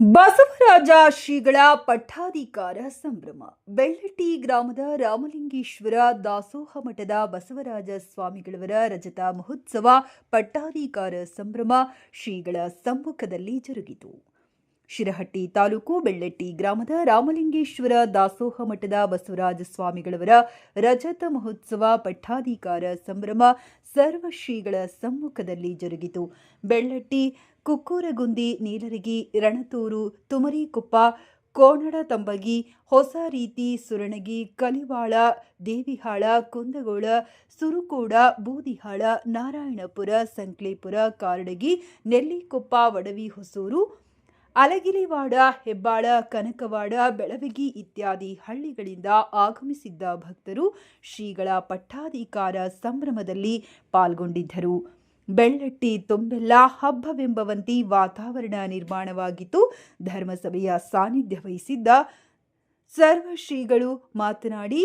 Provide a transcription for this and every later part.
ಬಸವರಾಜ ಶ್ರೀಗಳ ಪಟ್ಟಾಧಿಕಾರ ಸಂಭ್ರಮ. ಬೆಳ್ಳಟ್ಟಿ ಗ್ರಾಮದ ರಾಮಲಿಂಗೇಶ್ವರ ದಾಸೋಹ ಮಠದ ಬಸವರಾಜ ಸ್ವಾಮಿಗಳವರ ರಜತ ಮಹೋತ್ಸವ ಪಟ್ಟಾಧಿಕಾರ ಸಂಭ್ರಮ ಶ್ರೀಗಳ ಸಮ್ಮುಖದಲ್ಲಿ ಜರುಗಿತು. ಶಿರಹಟ್ಟಿ ತಾಲೂಕು ಬೆಳ್ಳಟ್ಟಿ ಗ್ರಾಮದ ರಾಮಲಿಂಗೇಶ್ವರ ದಾಸೋಹ ಮಠದ ಬಸವರಾಜ ಸ್ವಾಮಿಗಳವರ ರಜತ ಮಹೋತ್ಸವ ಪಟ್ಟಾಧಿಕಾರ ಸಂಭ್ರಮ ಸರ್ವಶ್ರೀಗಳ ಸಮ್ಮುಖದಲ್ಲಿ ಜರುಗಿತು. ಬೆಳ್ಳಟ್ಟಿ, ಕುಕ್ಕೂರಗುಂದಿ, ನೀಲರಗಿ, ರಣತೂರು, ತುಮರಿಕೊಪ್ಪ, ಕೋಣಡ ತಂಬಗಿ, ಹೊಸ ರೀತಿ ಸುರಣಗಿ ಕಲಿವಾಳ, ದೇವಿಹಾಳ, ಕುಂದಗೋಳ, ಸುರುಕೋಡ, ಬೂದಿಹಾಳ, ನಾರಾಯಣಪುರ, ಸಂಕ್ಲೇಪುರ, ಕಾರಡಗಿ, ನೆಲ್ಲಿಕೊಪ್ಪ, ವಡವಿ, ಹೊಸೂರು ಅಲಗಿಲಿವಾಡ, ಹೆಬ್ಬಾಳ, ಕನಕವಾಡ, ಬೆಳವಗಿ ಇತ್ಯಾದಿ ಹಳ್ಳಿಗಳಿಂದ ಆಗಮಿಸಿದ್ದ ಭಕ್ತರು ಶ್ರೀಗಳ ಪಟ್ಟಾಧಿಕಾರ ಸಂಭ್ರಮದಲ್ಲಿ ಪಾಲ್ಗೊಂಡಿದ್ದರು. ಬೆಳ್ಳಟ್ಟಿ, ತುಂಬೆಲ್ಲ, ಹಬ್ಬವೆಂಬವಂತಿ ವಾತಾವರಣ ನಿರ್ಮಾಣವಾಗಿತ್ತು. ಧರ್ಮಸಭೆಯ ಸಾನ್ನಿಧ್ಯ ವಹಿಸಿದ್ದ ಸರ್ವಶ್ರೀಗಳು ಮಾತನಾಡಿ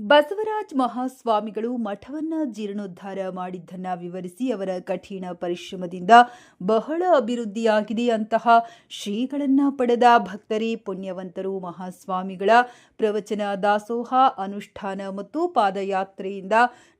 ಬಸವರಾಜ್ ಮಹಾಸ್ವಾಮಿಗಳು ಮಠವನ್ನ ಜೀರ್ಣೋದ್ಧಾರ ಮಾಡಿದ್ದನ್ನ ವಿವರಿಸಿ ಅವರ ಕಠಿಣ ಪರಿಶ್ರಮದಿಂದ ಬಹಳ ಅಭಿವೃದ್ಧಿಯಾಗಿದೆ ಅಂತಹ ಶ್ರೀಗಳನ್ನ ಪಡೆದ ಭಕ್ತರೇ, ಪುಣ್ಯವಂತರು, ಮಹಾಸ್ವಾಮಿಗಳ ಪ್ರವಚನ ದಾಸೋಹ, ಅನುಷ್ಠಾನ ಮತ್ತು ಪಾದಯಾತ್ರೆಯಿಂದ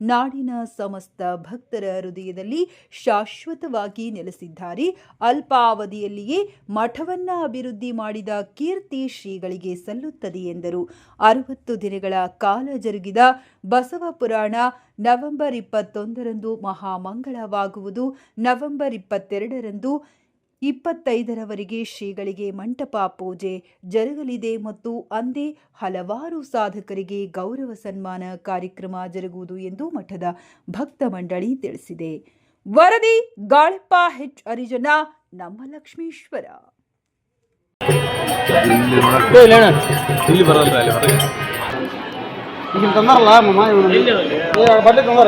ನಾಡಿನ ಸಮಸ್ತ ಭಕ್ತರ ಹೃದಯದಲ್ಲಿ ಶಾಶ್ವತವಾಗಿ ನೆಲೆಸಿದ್ದಾರೆ. ಅಲ್ಪಾವಧಿಯಲ್ಲಿಯೇ ಮಠವನ್ನ ಅಭಿವೃದ್ಧಿ ಮಾಡಿದ ಕೀರ್ತಿ ಶ್ರೀಗಳಿಗೆ ಸಲ್ಲುತ್ತದೆ ಎಂದರು. ಅರವತ್ತು ದಿನಗಳ ಕಾಲ ಜರುಗಿದ ಬಸವ ಪುರಾಣ ನವೆಂಬರ್ ಇಪ್ಪತ್ತೊಂದರಂದು ಮಹಾಮಂಗಳವಾಗುವುದು. ನವೆಂಬರ್ ಇಪ್ಪತ್ತೆರಡರಂದು ಇಪ್ಪತ್ತೈದರವರೆಗೆ ಶ್ರೀಗಳಿಗೆ ಮಂಟಪ ಪೂಜೆ ಜರುಗಲಿದೆ ಮತ್ತು ಅಂದೇ ಹಲವಾರು ಸಾಧಕರಿಗೆ ಗೌರವ ಸನ್ಮಾನ ಕಾರ್ಯಕ್ರಮ ಜರುಗುವುದು ಎಂದು ಮಠದ ಭಕ್ತ ಮಂಡಳಿ ತಿಳಿಸಿದೆ. ವರದಿ, ಗಾಳಪ್ಪ ಹೆಚ್ ಅರಿಜನ ನಮ್ಮ ಲಕ್ಷ್ಮೀಶ್ವರ ಈಗ ತಂದಾರಲ್ಲ ಮಮ್ಮ ಇವನು ಬರ್ಲಿ ತಂದಾರ